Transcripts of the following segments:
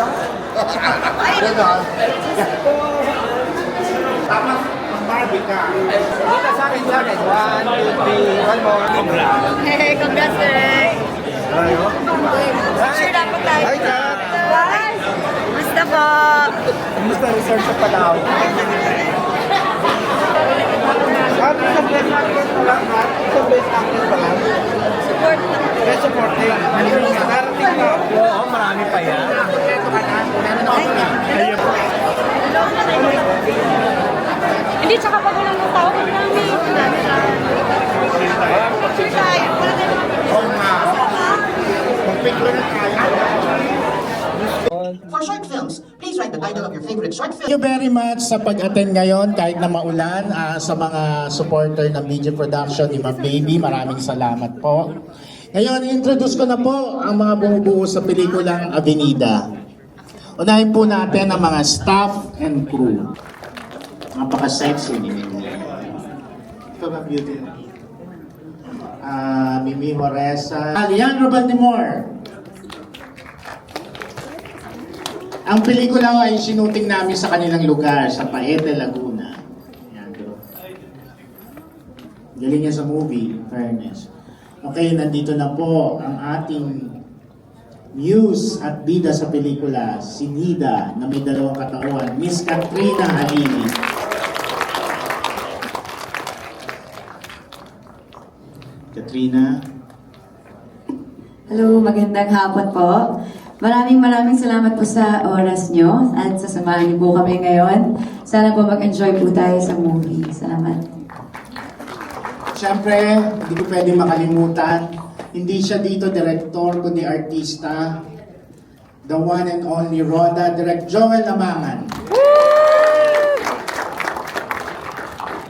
Ganon. Tama, ang Barbie ka. Dito sa akin, Janet. One, two, three. One more. Hey, congrats, Direk! Picture dapat tayo. Hi, Kat. Hi! Basta po? Kumusta research sa Palaw? At sa best actress pa lang, ha? Sa best actress pa lang. Support. Best supporting. Narating na. Oo, marami pa yan. Hindi, tsaka pag walang ng tao, kung namin. For short films, please write the title of your favorite short film. Thank you very much sa pag-attend ngayon kahit na maulan ah, sa mga supporter ng media production ni Ma'am Baby. Maraming salamat po. Ngayon, introduce ko na po ang mga bumubuo sa pelikulang Avenida. Unahin po natin ang mga staff and crew. Napaka-sexy ni Mimi. Ito ba beauty? Ah, Mimi Moresa. Alejandro Baltimore. Ang pelikula ay sinuting namin sa kanilang lugar, sa Paete, Laguna. Yan, bro. Galing niya sa movie, fairness. Okay, nandito na po ang ating muse at bida sa pelikula, si Nida, na may dalawang katawan, Miss Katrina Halili. Katrina, Hello, magandang hapon po. Maraming maraming salamat po sa oras nyo at sa samahan niyo po kami ngayon. Sana po mag-enjoy po tayo sa movie. Salamat. Siyempre, hindi ko pwede makalimutan, hindi siya dito director, kundi artista. The one and only Roda, Direct Joel Lamangan.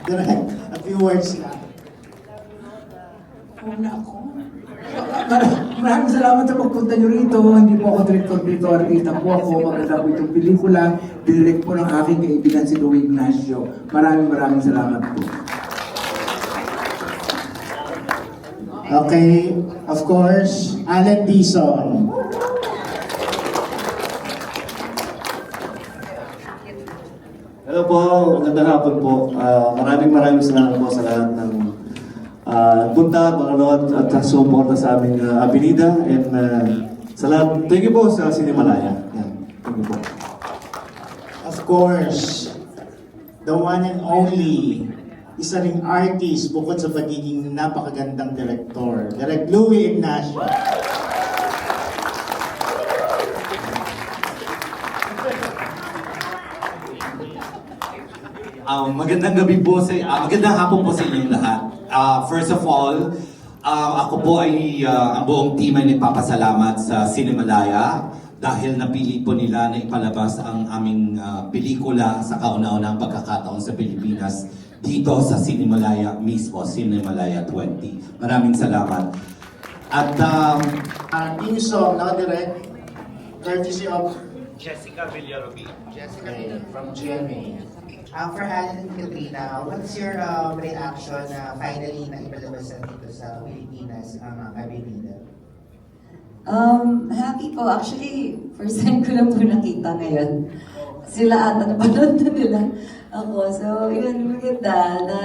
Direct, a few words lang. Una ako. Maraming salamat sa pagpunta nyo rito. Hindi po ako director dito, artista po ako. Maganda po itong pelikula. Dinirect po ng aking kaibigan si Louie Ignacio. Maraming maraming salamat po. Okay, of course, Alan Dizon. Hello po, magandang hapon po. Ah, maraming maraming salamat po sa lahat ng uh, punta, manonood at sumuporta sa aming uh, Avenida and uh, sa lahat, thank you po sa Sinimalaya. Yan, thank you po. Of course, the one and only, isa ring artist bukod sa pagiging napakagandang director, Direct Louie Ignacio. Um, magandang gabi po sa ah, magandang hapon po sa inyong lahat. Ah, first of all, ah, ako po ay ah, ang buong team ay nagpapasalamat sa Cinemalaya dahil napili po nila na ipalabas ang aming ah, pelikula sa kauna-unahang pagkakataon sa Pilipinas dito sa Cinemalaya mismo, Cinemalaya 20. Maraming salamat. At um, Uh, team song, no, Direct? Courtesy of Jessica Villarubin. okay, from GMA. Uh, for Alan and Katrina, what's your um, reaction na finally na ipalabas na dito sa Pilipinas ang uh, Avenida? Um, happy po. Actually, first time ko lang po nakita ngayon. Sila ata napanood na nila ako. So, yun, maganda na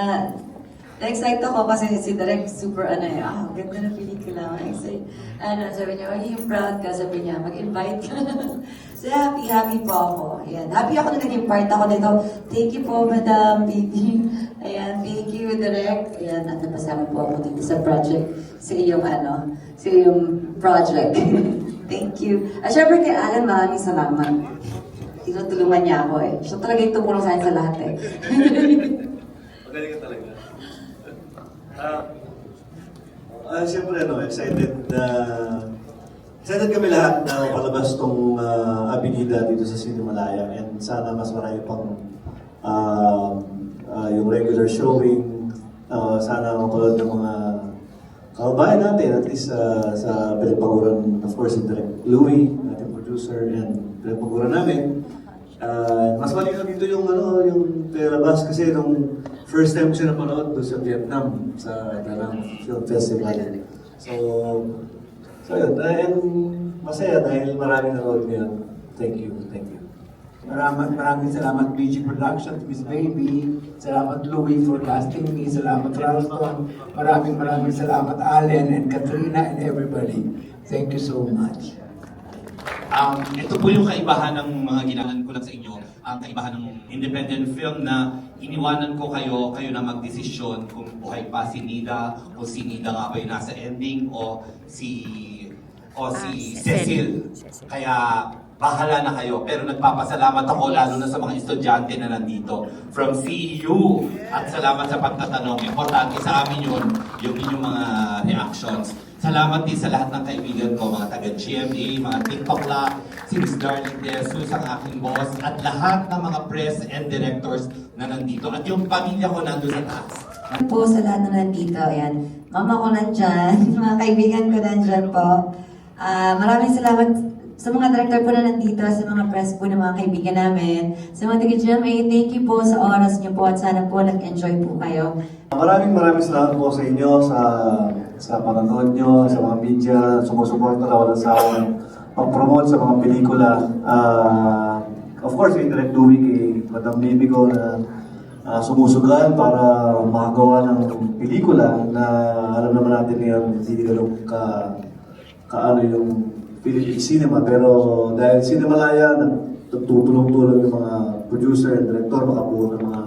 na-excite ako kasi si Direk super ano eh, ah, ganda na pelikula. Excited. Ano, sabi niya, magiging proud ka, sabi niya, mag-invite ka. so, happy, happy po ako. Ayan. Happy ako na naging part ako nito. Thank you po, Madam Bibi. Ayan, thank you, Direk. Ayan, at napasama po ako dito sa project, sa iyong ano, sa iyong project. thank you. At syempre kay Alan, maraming salamat. Tinutulungan niya ako eh. Siya talaga yung tumulong sa akin sa lahat eh. Magaling ka talaga. Ah, ah, siyempre, ano, excited na excited kami lahat na palabas tong uh, Avenida dito sa Sinimalaya and sana mas marami pang ah, ah, yung regular showing. Ah, sana mapanood ng mga kababayan natin, at least ah, sa pinagpaguran, of course, si Direk Louie, ating producer, and pinagpaguran namin. Ah, mas malinaw dito yung ano, yung Terabas kasi nung first time ko siya napanood doon sa Vietnam sa Danang Film Festival. So, so yun, and masaya dahil maraming nanood ngayon. Thank you, thank you. Maraming maraming salamat BG Productions, Miss Baby. Salamat Louie for casting me. Salamat Ralston. Maraming maraming salamat Allen and Katrina and everybody. Thank you so much. Um, ito po yung kaibahan ng mga ginalan ko lang sa inyo. Ang kaibahan ng independent film na iniwanan ko kayo, kayo na magdesisyon kung buhay pa si Nida o si Nida nga ba yung nasa ending o si o si Ah, Cecil. Kaya bahala na kayo. Pero nagpapasalamat ako lalo na sa mga estudyante na nandito from CEU. At salamat sa pagtatanong. Importante sa amin yun, yung inyong mga reactions. Salamat din sa lahat ng kaibigan ko, mga taga-GMA, mga TikTokla, si Miss Darlene De Jesus, ang aking boss, at lahat ng mga press and directors na nandito. At yung pamilya ko nandun sa taas. po sa lahat na nandito. Ayan. Mama ko nandyan. Mga kaibigan ko nandyan po. Ah, maraming salamat sa mga director po na nandito, sa mga press po ng mga kaibigan namin. Sa mga taga-GMA, thank you po sa oras niyo po at sana po nag-enjoy po kayo. Maraming maraming salamat po sa inyo sa sa panonood nyo, sa mga media, sumusuporta na walang sawang pag-promote sa mga pelikula. Ah, of course, kay Direct Louie, kay Madam Baby ko na ah, sumusugan para makagawa ng pelikula na alam naman natin ngayon hindi ganun ka kaano yung Philippine cinema. Pero dahil Cinemalaya, nagtutulong-tulong yung mga producer and director, makabuo ng mga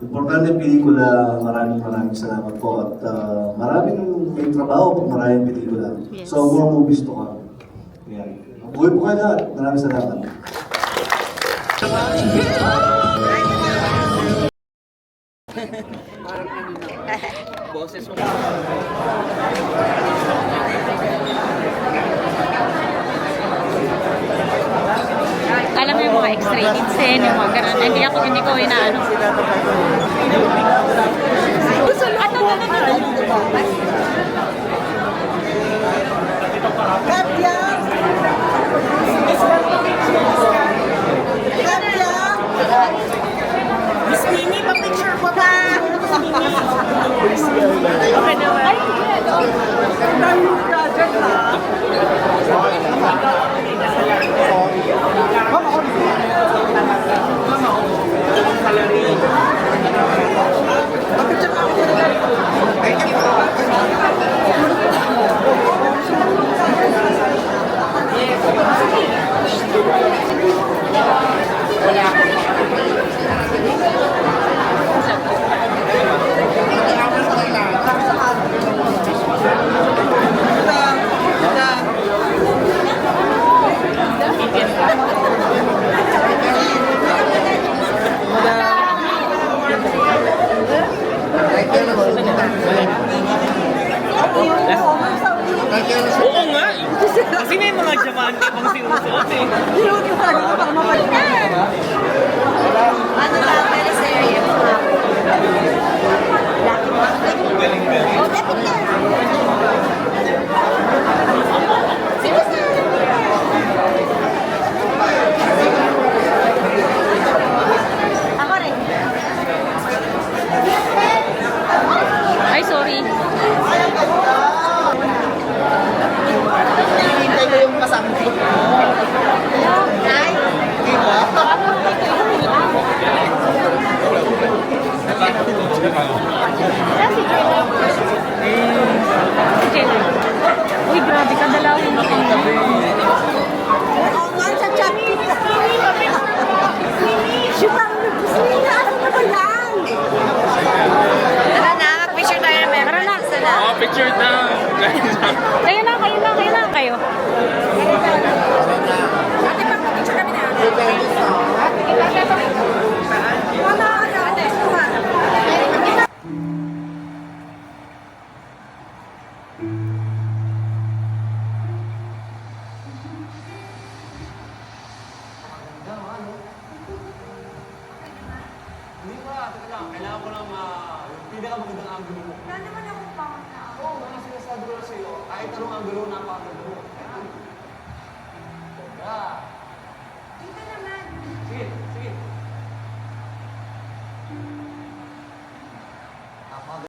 importante pelikula. Maraming maraming salamat po. At uh, maraming may trabaho po, maraming pelikula. Yes. So, more movies to come. Yan. Mabuhay po kayo lahat. Maraming salamat. Na. Boses mo. 3 minutes eh, yung mga ganun. Hindi ako, hindi ko inaano. Ay, Hindi pa, teka lang. Kailangan ko lang uh, pinakamagandang angulo mo. Wala naman ako pangit na ako. Oo, oh, mga sinasabi ko lang sa'yo. Kahit anong angulo, napakaganda mo. Kaya,